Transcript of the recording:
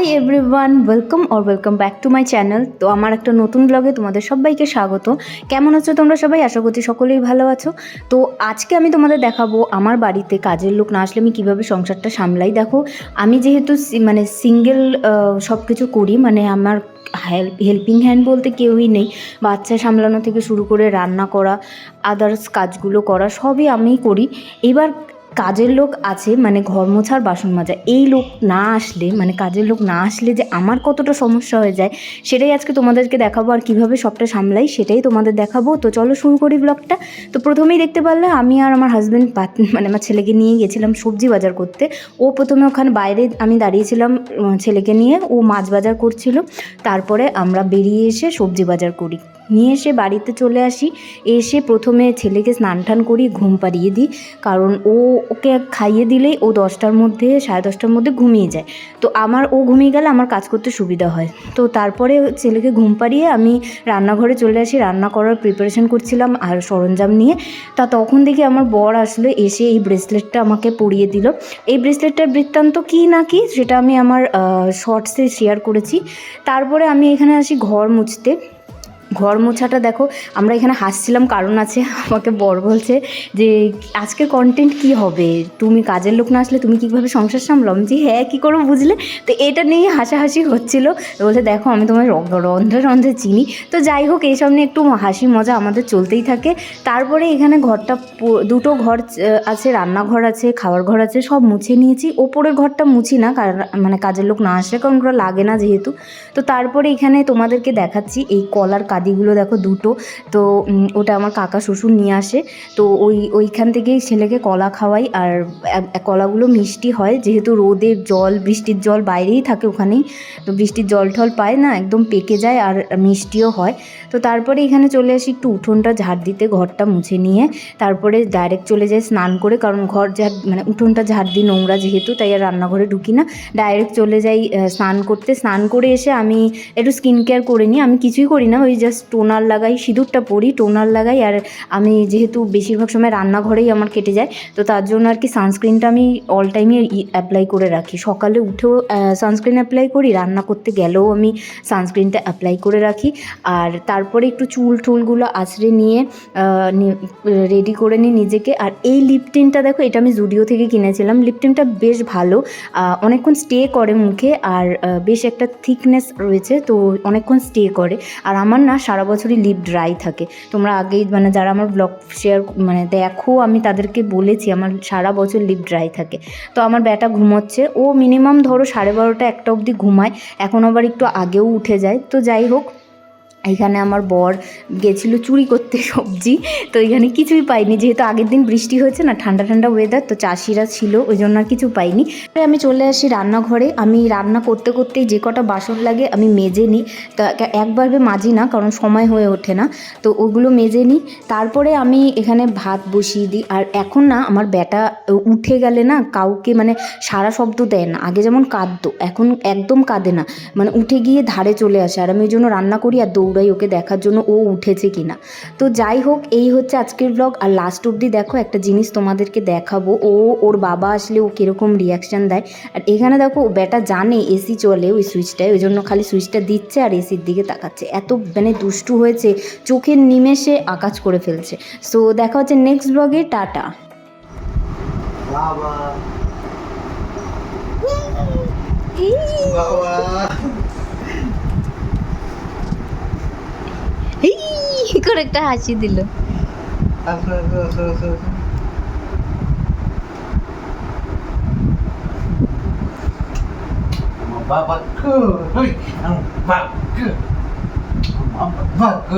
Hi everyone welcome or welcome back to my channel তো আমার একটা নতুন ব্লগে তোমাদের সবাইকে স্বাগত। কেমন আছো তোমরা সবাই? আশা করছি সকলেই ভালো আছো। তো আজকে আমি তোমাদের দেখাবো আমার বাড়িতে কাজের লোক না আসলে আমি কীভাবে সংসারটা সামলাই। দেখো, আমি যেহেতু মানে সিঙ্গেল সব কিছু করি মানে আমার হেল্প হেল্পিং হ্যান্ড বলতে কেউই নেই। বাচ্চা সামলানো থেকে শুরু করে রান্না করা আদার্স কাজগুলো করা, সবই আমিই করি। এবার কাজের লোক আছে মানে ঘর মোছার বাসন মাজা, এই লোক না আসলে মানে কাজের লোক না আসলে যে আমার কতটা সমস্যা হয়ে যায়, সেটাই আজকে তোমাদেরকে দেখাবো আর কীভাবে সবটা সামলাই, সেটাই তোমাদের দেখাবো। তো চলো শুরু করি ব্লগটা তো প্রথমেই দেখতে পারলে আমি আর আমার হাজব্যান্ড মানে আমার ছেলেকে নিয়ে গেছিলাম সবজি বাজার করতে। ও প্রথমে ওখানে বাইরে আমি দাঁড়িয়েছিলাম ছেলেকে নিয়ে, ও মাছ বাজার করছিল। তারপরে আমরা বেরিয়ে এসে সবজি বাজার করি। নিয়ে এসে বাড়িতে চলে আসি। এসে প্রথমে ছেলেকে স্নান টান করি ঘুম পাড়িয়ে দিই। কারণ ও ওকে খাইয়ে দিলেই ও দশটার মধ্যে, সাড়ে দশটার মধ্যে ঘুমিয়ে যায়। তো আমার ও ঘুমিয়ে গেলে আমার কাজ করতে সুবিধা হয়। তো তারপরে ছেলেকে ঘুম পাড়িয়ে আমি রান্নাঘরে চলে আসি। রান্না করার প্রিপারেশন করছিলাম আর সরঞ্জাম নিয়ে। তা তখন দেখি আমার বর আসলো, এসে এই ব্রেসলেটটা আমাকে পরিয়ে দিল। এই ব্রেসলেটটার বৃত্তান্ত কী না কি সেটা আমি আমার শর্টসে শেয়ার করেছি। তারপরে আমি এখানে আসি ঘর মুছতে। ঘর মোছাটা দেখো, আমরা এখানে হাসছিলাম, কারণ আছে, আমাকে বর বলছে যে, আজকের কন্টেন্ট কি হবে? তুমি কাজের লোক না আসলে তুমি কীভাবে সংসার সামলাম যে হ্যাঁ কী করব বুঝলে? তো এটা নিয়ে হাসাহাসি হচ্ছিল। বলছে, দেখো, আমি তোমার রন্ধ্রে রন্ধ্রে চিনি। তো যাই হোক এইসব নিয়ে একটু হাসি মজা আমাদের চলতেই থাকে। তারপরে এখানে ঘরটা দুটো ঘর আছে, রান্নাঘর আছে, খাওয়ার ঘর আছে, সব মুছে নিয়েছি। ওপরের ঘরটা মুছি না কারণ মানে কাজের লোক না আসলে, কারণ লাগে না যেহেতু। তো তারপরে এখানে তোমাদেরকে দেখাচ্ছি, এই কলার কাদিগুলো দেখো দুটো। তো ওটা আমার কাকা শ্বশুর নিয়ে আসে। তো ওই, ওইখান থেকেই ছেলেকে কলা খাওয়াই। আর কলাগুলো মিষ্টি হয়। যেহেতু রোদের জল, বৃষ্টির জল বাইরেই থাকে ওখানেই, তো বৃষ্টির জল টল পায় না, একদম পেকে যায় আর মিষ্টিও হয়। তো তারপরে এখানে চলে আসি একটু উঠোনটা ঝাড় দিতে, ঘরটা মুছে নিয়ে। তারপরে ডাইরেক্ট চলে যাই স্নান করে, কারণ ঘর ঝাড় মানে উঠোনটা ঝাড় দিই নোংরা যেহেতু, তাই আর রান্নাঘরে ঢুকি না। ডাইরেক্ট চলে যাই স্নান করতে। স্নান করে এসে আমি একটু স্কিন কেয়ার করে নিই। আমি কিছুই করি না, ওই জাস্ট টোনার লাগাই, সিঁদুরটা পরি, টোনার লাগাই আর আমি যেহেতু বেশিরভাগ সময় রান্নাঘরেই আমার কেটে যায়, তো তার জন্য আর কি সানস্ক্রিনটা আমি অল টাইমে অ্যাপ্লাই করে রাখি। সকালে উঠেও সানস্ক্রিন অ্যাপ্লাই করি, রান্না করতে গেলেও আমি সানস্ক্রিনটা অ্যাপ্লাই করে রাখি। আর তারপরে একটু চুল টুলগুলো আছড়ে নিয়ে রেডি করে নিই নিজেকে। আর এই লিপটিনটা দেখো, এটা আমি জুডিও থেকে কিনেছিলাম। লিপটিনটা বেশ ভালো অনেকক্ষণ স্টে করে মুখে। আর বেশ একটা থিকনেস রয়েছে, তো অনেকক্ষণ স্টে করে। আর আমার না সারা বছরই লিপ ড্রাই থাকে। তোমরা আগেই মানে যারা আমার ব্লগ শেয়ার মানে দেখো, আমি তাদেরকে বলেছি, আমার সারা বছর লিপ ড্রাই থাকে। তো আমার ব্যাটা ঘুমোচ্ছে, ও মিনিমাম ধরো সাড়ে বারোটা, একটা অবধি ঘুমায়। এখন আবার একটু আগেও উঠে যায়। তো যাই হোক এখানে আমার বর গেছিল চুরি করতে সবজি, তো এখানে কিছুই পাইনি। যেহেতু আগের দিন বৃষ্টি হয়েছে না, ঠান্ডা ঠান্ডা ওয়েদার তো চাষিরা ছিল, ওই জন্য আর কিছু পাইনি। তাই আমি চলে আসি রান্নাঘরে। আমি রান্না করতে করতেই যে কটা বাসন লাগে আমি মেজে নিই। তো এক- একবারে মাজি না, কারণ সময় হয়ে ওঠে না। তো ওগুলো মেজে নিই। তারপরে আমি এখানে ভাত বসিয়ে দিই। আর এখন না, আমার ব্যাটা উঠে গেলে না, কাউকে মানে সারা শব্দ দেয় না। আগে যেমন কাঁদতো, এখন একদম কাঁদে না। মানে উঠে গিয়ে ধারে চলে আসে। আর আমি ওই জন্য রান্না করি আর দৌড়াই ওকে দেখার জন্য ও উঠেছে কিনা। তো যাই হোক এই হচ্ছে আজকের ব্লগ আর লাস্ট অবধি দেখো একটা জিনিস তোমাদেরকে দেখাবো। ও ওর বাবা আসলে ও কীরকম রিয়াকশান দেয়। আর এখানে দেখো ও ব্যাটা জানে এসি চলে ওই সুইচটায় ওই জন্য খালি সুইচটা দিচ্ছে আর এসির দিকে তাকাচ্ছে। এত মানে দুষ্টু হয়েছে চোখের নিমেষে আকাজ করে ফেলছে। সো দেখা হচ্ছে নেক্সট ব্লগে টাটা। বাবা বাবা করে একটা হাসি দিল। বাবা বাবা